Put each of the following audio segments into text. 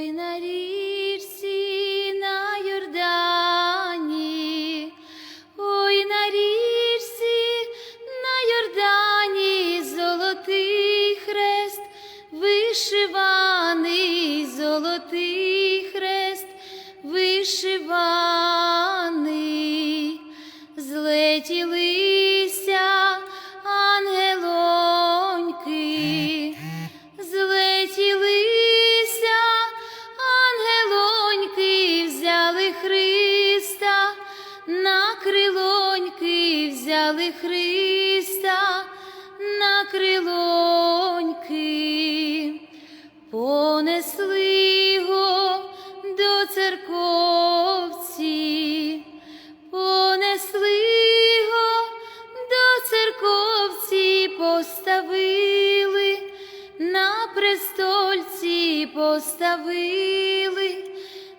Ой, на річці, Поставили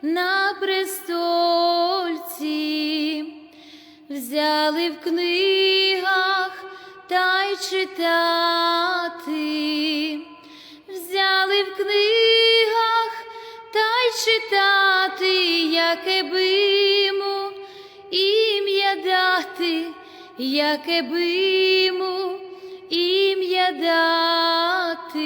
на престольці, взяли в книгах та й читати, взяли в книгах та й читати, яке би йому ім'я дати, яке би йому ім'я дати,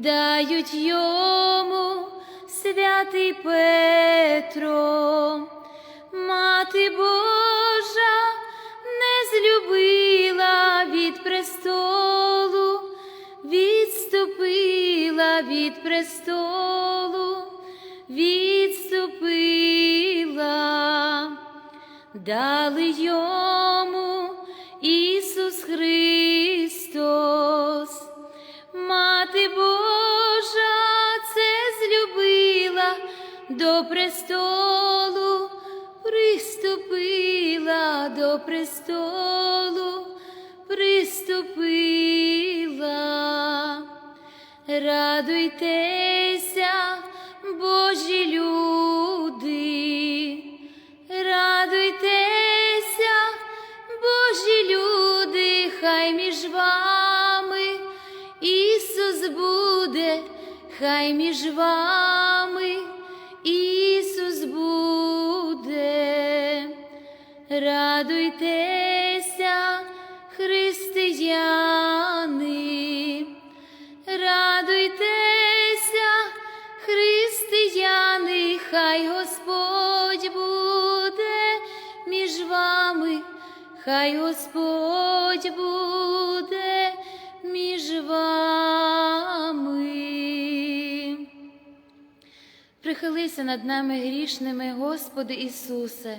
дають йому святий Петро, мати Божа не злюбила від престолу, відступила від престолу, відступила, дали йому Ісус Христос, до престолу, приступила до престолу, приступила. Радуйтеся, Божі люди, радуйтеся, Божі люди, хай між вами Ісус буде, хай між вами Радуйтеся, християни, радуйтеся, християни, хай Господь буде між вами, хай Господь буде між вами. Прихилися над нами грішними, Господи Ісусе,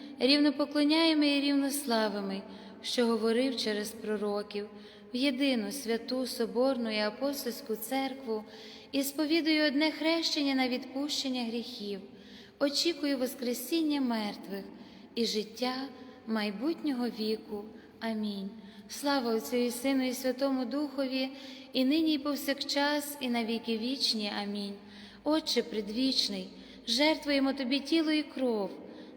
рівно поклоняємо і рівно славимо, що говорив через пророків, в єдину святу Соборну і апостольську церкву і сповідую одне хрещення на відпущення гріхів, очікую Воскресіння мертвих і життя майбутнього віку. Амінь. Слава Отцю і Сину, і Святому Духові, і нині, і повсякчас, і на віки вічні. Амінь. Отче предвічний, жертвуємо Тобі тіло і кров,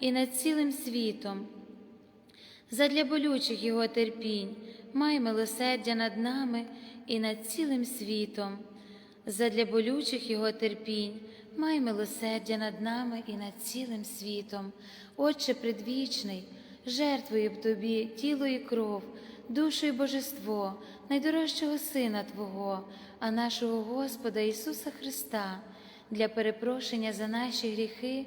і над цілим світом, задля болючих Його терпінь, май милосердя над нами і над цілим світом, задля болючих Його терпінь, май милосердя над нами і над цілим світом, Отче предвічний, жертвую б Тобі тіло і кров, душу і божество, найдорожчого Сина Твого, а нашого Господа Ісуса Христа, для перепрошення за наші гріхи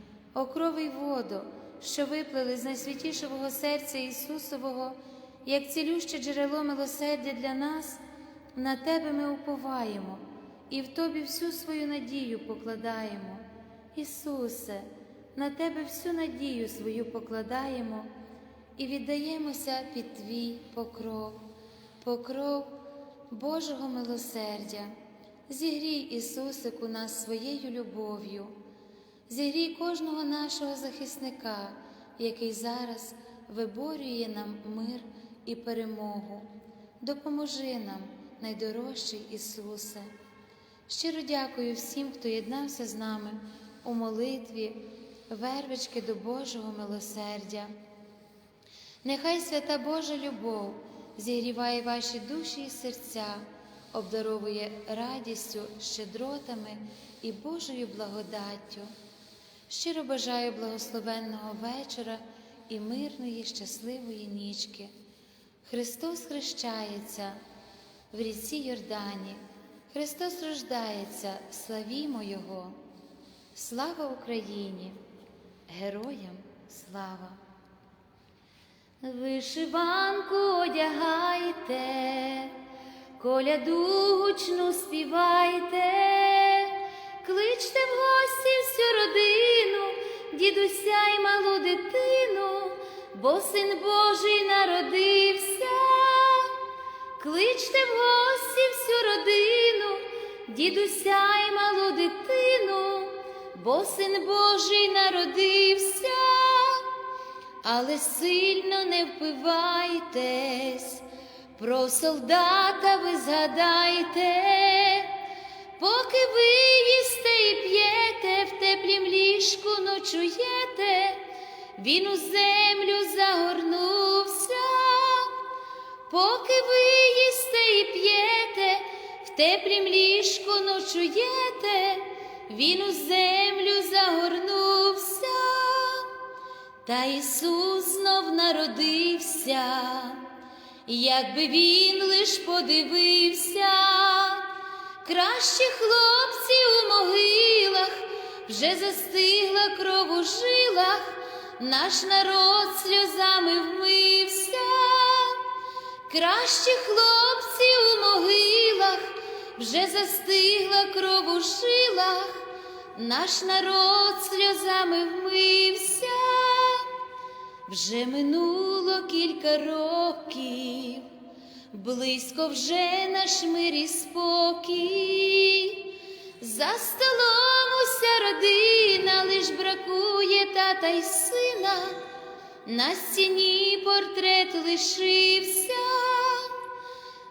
Окровий воду, що виплили з найсвятішого серця Ісусового, як цілюще джерело милосердя для нас, на Тебе ми уповаємо і в Тобі всю свою надію покладаємо. Ісусе, на Тебе всю надію свою покладаємо і віддаємося під Твій покров, покров Божого милосердя. Зігрій, Ісусику, нас своєю любов'ю, зігрій кожного нашого захисника, який зараз виборює нам мир і перемогу. Допоможи нам, найдорожчий Ісусе. Щиро дякую всім, хто єднався з нами у молитві вервички до Божого милосердя. Нехай свята Божа любов зігріває ваші душі і серця, обдаровує радістю, щедротами і Божою благодаттю. Щиро бажаю благословенного вечора і мирної, щасливої нічки. Христос хрещається в ріці Йордані, Христос рождається, славімо Його. Слава Україні! Героям слава! Вишиванку одягайте, коляду гучну співайте, кличте в гості всю родину, дідуся й малу дитину, бо син Божий народився, кличте в гості всю родину, дідуся й малу дитину бо син Божий народився, але сильно не впивайтесь, про солдата ви згадайте, поки ви їсте і п'єте, в теплім ліжку ночуєте, він у землю загорнувся, поки ви їсте і п'єте, в теплім ліжку ночуєте він у землю загорнувся, Та Ісус знов народився, якби він лиш подивився, кращі хлопці у могилах, вже застигла кров у жилах, наш народ сльозами вмився, кращі хлопці у могилах, вже застигла кров у жилах, наш народ сльозами вмився. Вже минуло кілька років, близько вже наш мир спокій. За столом уся родина, лиш бракує тата й сина, на стіні портрет лишився.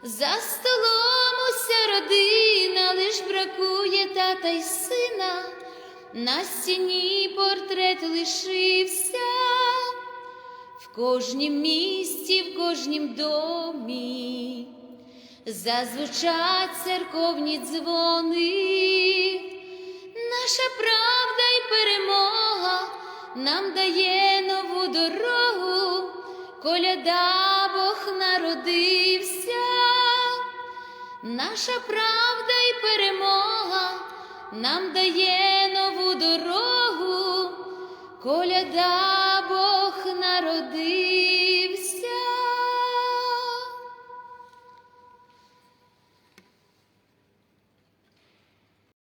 За столом уся родина, лиш бракує тата й сина, на стіні портрет лишився. Кожнім місті, в кожнім домі. Зазвучать церковні дзвони, наша правда й перемога нам дає нову дорогу, коляда Бог народився, наша правда й перемога нам дає нову дорогу, коляда Бог народився.